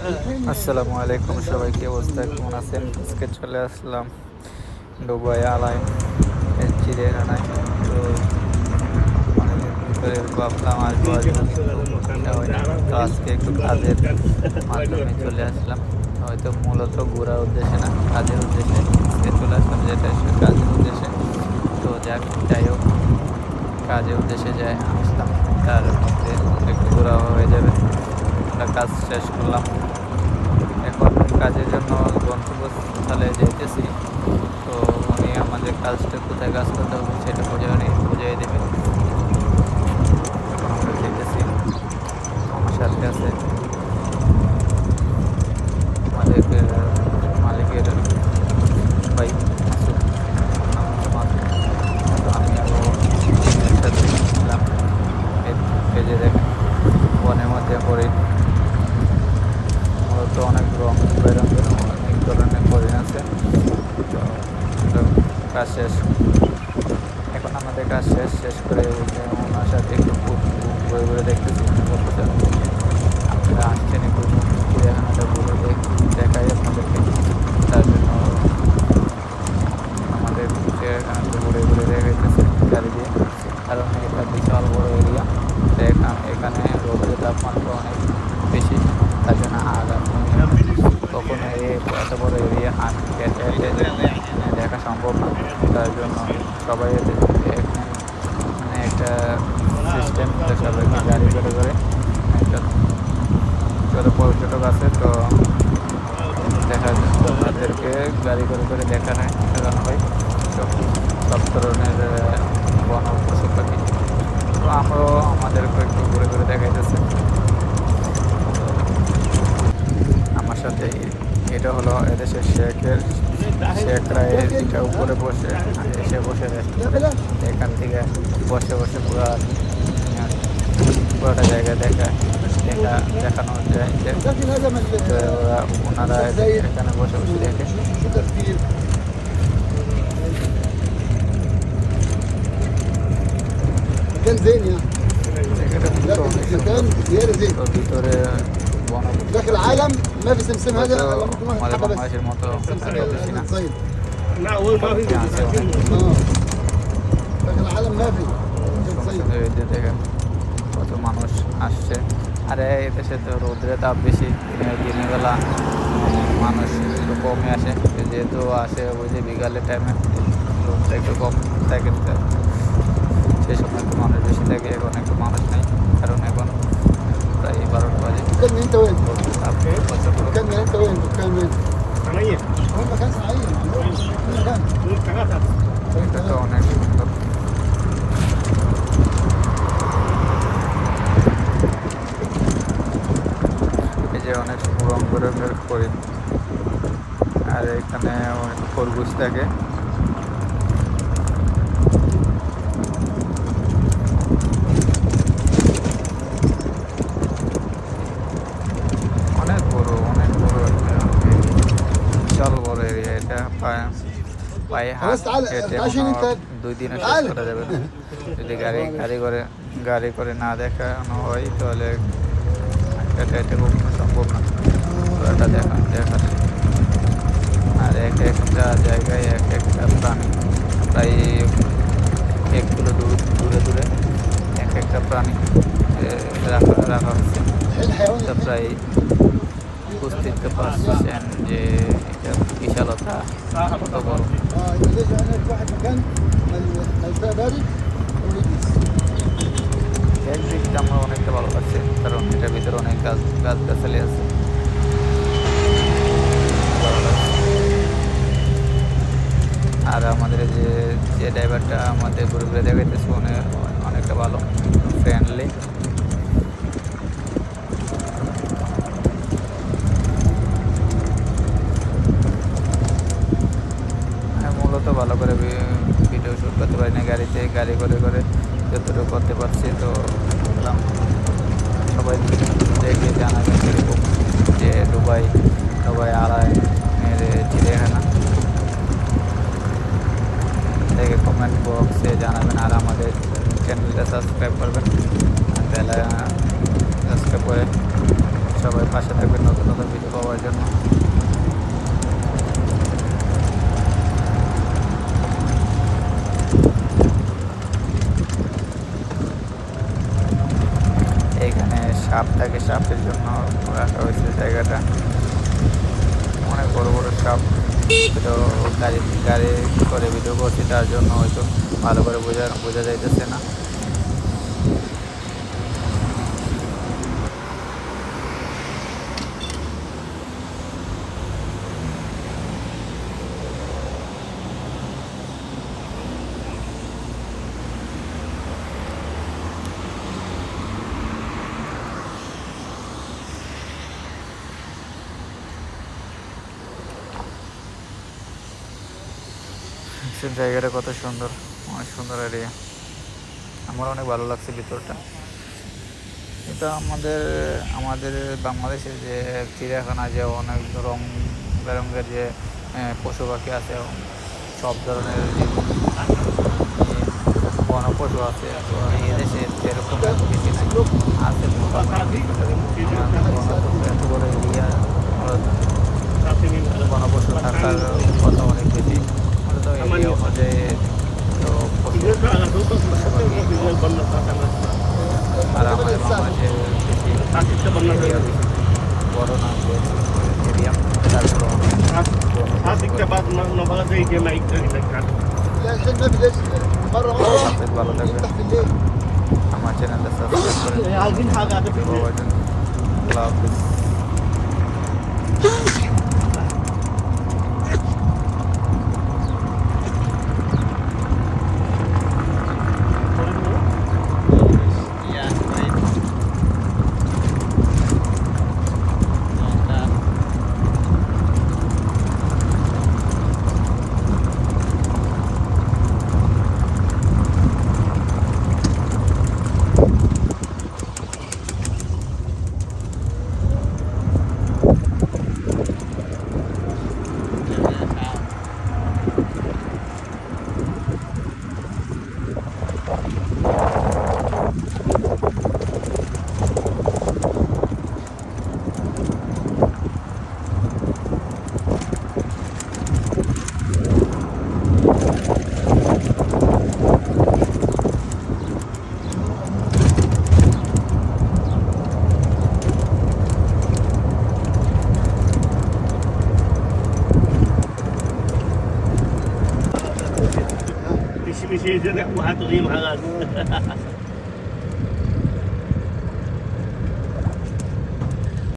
আসসালামু আলাইকুম সবাই কি অবস্থা? কেমন আছেন? আজকে চলে আসলাম দুবাই আলাইন চিড়িয়াখানায়। তো। তো আজকে একটু কাজের মাধ্যমে চলে আসলাম। হয়তো মূলত ঘোরার উদ্দেশ্যে না, কাজের উদ্দেশ্যে। আজকে চলে আসলাম যেটা কাজের উদ্দেশ্যে। তো যাক, যাই হোক, কাজের উদ্দেশ্যে যাই, আসলাম। তার মধ্যে একটু ঘোরা হয়ে যাবে। কাজ শেষ করলাম। কাজের জন্য গন্তব্যস্থলে যেতেছি তো উনি আমাদের কাজটা কোথায় কাজ করতে হবে সেটা বুঝিয়ে বুঝিয়ে দেবে। আমরা যেতেছি আমার সাথে আছে আমাদের আহ, মালিকের ভাই মাসুদ নাম হচ্ছে মাসুদ। তো আমি আরও একসাথে ছিলাম এই যে দেখেন বনের মধ্যে হরিণ মূলত অনেক রং বেরঙের অনেক ধরনের হরিণ আছে তো আমরা কাজ শেষ। এখন আমাদের কাজ শেষ শেষ করে ওনার সাথে একটু ঘুরে ঘুরে দেখতেছি উনি বলতেছেন আপনারা আসছেন একটু চিড়িয়াখানাটা ঘুরে দেখ- দেখাই আপনাদেরকে তার জন্য আমাদের চিড়িয়াখানাটা ঘুরে ঘুরে দেখাইতেছে গাড়ি দিয়ে কারণ এটা বিশাল বড় এরিয়া তো এখানে এখানে রোদের তাপমাত্রা অনেক বেশি তার জন্য আর আপনি কখনো এই এত বড় এরিয়া হাঁট হেঁটে হেঁটে দেখা সম্ভব না তার জন্য সবাই মানে একটা সিস্টেম সবাইকে গাড়ি করে। করে যত পর্যটক আছে তো দেখা তাদেরকে গাড়ি করে করে দেখানো দেখানো হয়। সব ধরনের বন পশু পাখি তো আমরাও আমাদেরকে একটু ঘুরে ঘুরে দেখাইতেছে। আমার সাথে এটা হলো এদেশের শেখের শেখরা এটা উপরে বসে এসে বসে রেস্ট এখান থেকে বসে বসে পুরো পুরোটা জায়গা দেখা দেখা দেখানো যায় ওরা ওনারা এখানে বসে বসে দেখে। ভিতরে لكن অনেক সুন্দর مكان زيادة زين তো ভিতরে বন داخل العالم ما في سمسم هذا হয়তো إلا ممكن واحد আমাদের حبة بس বাংলাদেশের মতো سمسم এত বেশি না هذا صيد لا هو ما في আছে অনেক اه داخل العالم ما في صيد সুন্দর এই যে দেখেন কত মানুষ আসছে আরে এদেশে তো রোদ্রে তাপ বেশি দিনের দিনের বেলা মানুষ একটু কমই আসে যেহেতু আসে ওই যে বিকালের টাইমে রোদটা একটু কম থাকে তো সেই সময় একটু মানুষ বেশি থাকে এখন একটু মানুষ নেই কারণ এখন প্রায় বারোটা বাজে دكان من انت وين؟ তাপ প্রচুর دكان من انت وين؟ دكان وين؟ ثمانية هو مكان صحيح مكان دول ثلاثة এটা তো অনেক সুন্দর এই যে অনেক রং বেরঙের হরিণ আর এখানে অনেক খরগোশ থাকে পায়ে হাত কেটে দুই দিনে শেষ করা যাবে। না যদি গাড়ি গাড়ি করে গাড়ি করে না দেখানো হয় তাহলে এটা এটা সম্ভব না। ওটা দেখা দেখা। আর এক একটা জায়গায় এক একটা প্রাণী। প্রায় এক কিলো দূর দূরে দূরে এক একটা প্রাণী রাখা রাখা হচ্ছে প্রায় বুঝতে পারছেন যে এটা বিশালতা কত বড়? একদিকটা অনেকটা ভালো পাচ্ছি কারণ এটার ভিতরে অনেক গাছ গাছ গাছালি আছে। আর আমাদের যে যে ড্রাইভারটা আমাদের ঘুরে ঘুরে দেখাইতেছে অনেক অনেকটা ভালো ফ্রেন্ডলি ভালো করে ভিডিও শ্যুট করতে পারি না গাড়িতে, গাড়ি করে করে যতটুকু করতে পারছি তো সবাই দেখে জানাবেন কীরকম যে দুবাই দুবাই আড়াইয়ের চিড়িয়াখানা দেখে কমেন্ট বক্সে জানাবেন আর আমাদের চ্যানেলটা সাবস্ক্রাইব করবেন। তাহলে সাবস্ক্রাইব করে সবাই পাশে থাকবেন নতুন নতুন ভিডিও পাওয়ার জন্য এইখানে সাপ থাকে সাপের জন্য রাখা হয়েছে জায়গাটা। অনেক বড় বড় সাপ তো গাড়ি গাড়ি করে ভিডিও করছি, তার জন্য হয়তো ভালো করে বোঝা বোঝা যাইতেছে না। সে জায়গাটা কত সুন্দর। অনেক সুন্দর এরিয়া আমার অনেক ভালো লাগছে ভিতরটা। এটা আমাদের আমাদের বাংলাদেশের যে চিড়িয়াখানা, যে অনেক রং বেরঙের যে পশু পাখি আছে, সব ধরনের যে বন পশু আছে, তো এই আছে। বড় না মিডিয়াম তারপর ভালো থাকবেন আমার চ্যানেলটা সাবস্ক্রাইব করে আল্লাহ হাফিজ شيء زرع وحتغيم على راسه